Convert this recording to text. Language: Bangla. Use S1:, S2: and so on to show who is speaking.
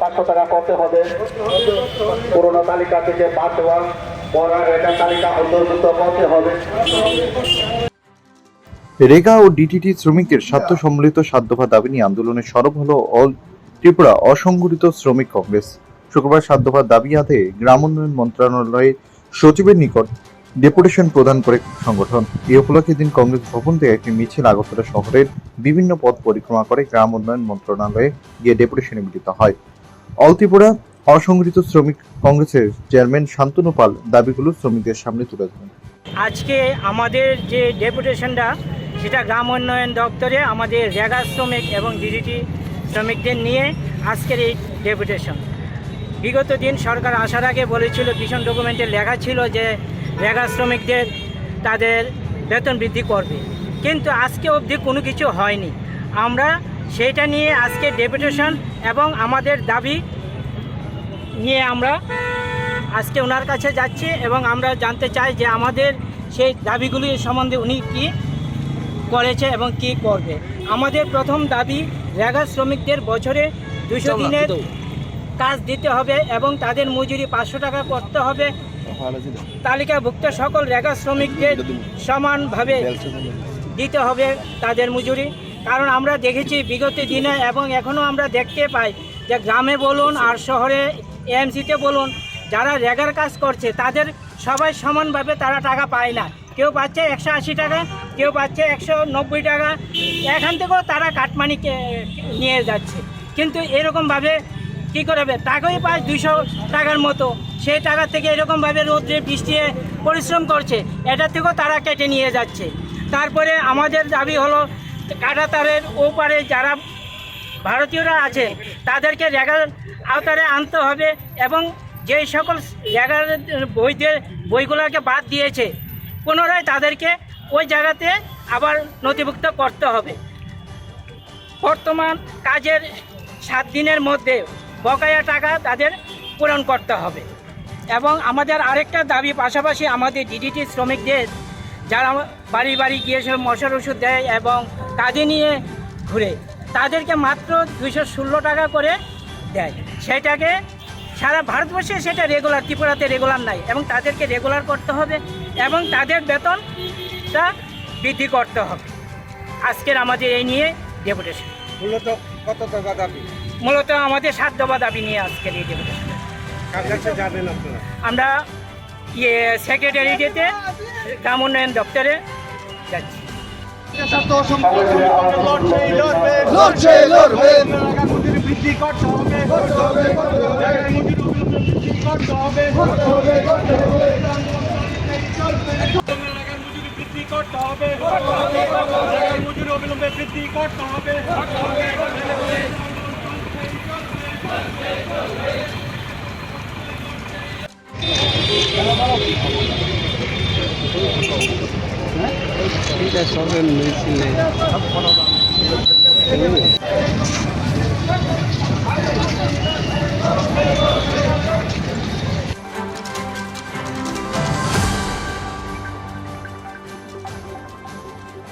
S1: পাঁচশো টাকা করতে হবে? পুরোনো এটা তালিকা অন্তর্ভুক্ত করতে হবে।
S2: রেগা ও ডিটিটি শ্রমিকদের স্বার্থ সম্মিলিত দফা দাবি নিয়ে আন্দোলনে সরব হল অল ত্রিপুরা অসংগঠিত শ্রমিক কংগ্রেস। শুক্রবার দফা দাবি আদায়ে গ্রাম উন্নয়ন মন্ত্রণালয়ের সচিবের নিকট ডেপুটেশন প্রদান করে সংগঠন। এই উপলক্ষে দিন কংগ্রেস ভবন থেকে একটি মিছিল আগরতলা শহরের বিভিন্ন পথ পরিক্রমা করে গ্রাম উন্নয়ন মন্ত্রণালয়ে গিয়ে ডেপুটেশনে মিলিত হয়। অল ত্রিপুরা অসংগঠিত শ্রমিক কংগ্রেসের চেয়ারম্যান শান্তনু পাল দাবিগুলো শ্রমিকদের সামনে তুলে ধরেন।
S3: আজকে আমাদের যে ডেপুটেশনটা, সেটা গ্রাম উন্নয়ন দপ্তরে আমাদের রেগা শ্রমিক এবং ডিডিটি শ্রমিকদের নিয়ে আজকের এই ডেপুটেশন। বিগত দিন সরকার আসার আগে বলেছিল, ভীষণ ডকুমেন্টে লেখা ছিল যে রেগা শ্রমিকদের তাদের বেতন বৃদ্ধি করবে। কিন্তু আজকে অবধি কোনো কিছু হয়নি। আমরা সেইটা নিয়ে আজকে ডেপুটেশন এবং আমাদের দাবি নিয়ে আমরা আজকে ওনার কাছে যাচ্ছি এবং আমরা জানতে চাই যে আমাদের সেই দাবিগুলি সম্বন্ধে উনি কি করেছে এবং কি করবে। আমাদের প্রথম দাবি রেগা শ্রমিকদের বছরে দুশো দিনের কাজ দিতে হবে এবং তাদের মজুরি পাঁচশো টাকা করতে হবে। তালিকাভুক্ত সকল রেগা শ্রমিকদের সমানভাবে দিতে হবে তাদের মজুরি। কারণ আমরা দেখেছি বিগত দিনে এবং এখনও আমরা দেখতে পাই যে গ্রামে বলুন আর শহরে এএমসিতে বলুন যারা রেগার কাজ করছে তাদের সবাই সমানভাবে তারা টাকা পায় না। কেউ পাচ্ছে একশো আশি টাকা কেউ পাচ্ছে একশো নব্বই টাকা। এখান থেকেও তারা কাটমানি নিয়ে যাচ্ছে। কিন্তু এরকমভাবে কী করবে টাকাই পায় দুশো টাকার মতো। সেই টাকা থেকে এরকমভাবে রোদ্রে বৃষ্টিতে পরিশ্রম করছে, এটা থেকেও তারা কেটে নিয়ে যাচ্ছে। তারপরে আমাদের দাবি হলো, কাটাতারের ওপারে যারা ভারতীয়রা আছে, তাদেরকে রেগার আওতারে আনতে হবে এবং যেই সকল রেগার বইদের, বইগুলোকে বাদ দিয়েছে, পুনরায় তাদেরকে ওই জায়গাতে আবার নথিভুক্ত করতে হবে। বর্তমান কাজের সাত দিনের মধ্যে বকেয়া টাকা তাদের পূরণ করতে হবে। এবং আমাদের আরেকটা দাবি পাশাপাশি আমাদের ডিডিটি শ্রমিকদের যারা বাড়ি বাড়ি গিয়ে সব মশার ওষুধ দেয় এবং তাদের নিয়ে ঘুরে তাদেরকে মাত্র দুইশো ষোলো টাকা করে দেয়। সেটাকে সারা ভারতবর্ষে সেটা রেগুলার ত্রিপুরাতে রেগুলার নাই এবং তাদেরকে রেগুলার করতে হবে এবং তাদের বেতনটা বৃদ্ধি করতে হবে। আজকের আমাদের এই নিয়ে ডেপুটেশন
S4: মূলত কত টাকা দাবি?
S3: মূলত আমাদের সাত দফা দাবি নিয়ে আজকের এই ডেপুটেশন
S4: কার কাছে যাবেন আপনারা?
S3: আমরা ইয়ে সেক্রেটারিয়েটে গ্রাম উন্নয়ন দপ্তরে যাচ্ছি।
S5: লড়ছে লড়বেন
S4: বৃদ্ধি করতে হবে। করতে হবে বৃদ্ধি করতে হবে। মজুরি অবিলম্বে বৃদ্ধি করতে হবে। এটা সবের মেশিন নেই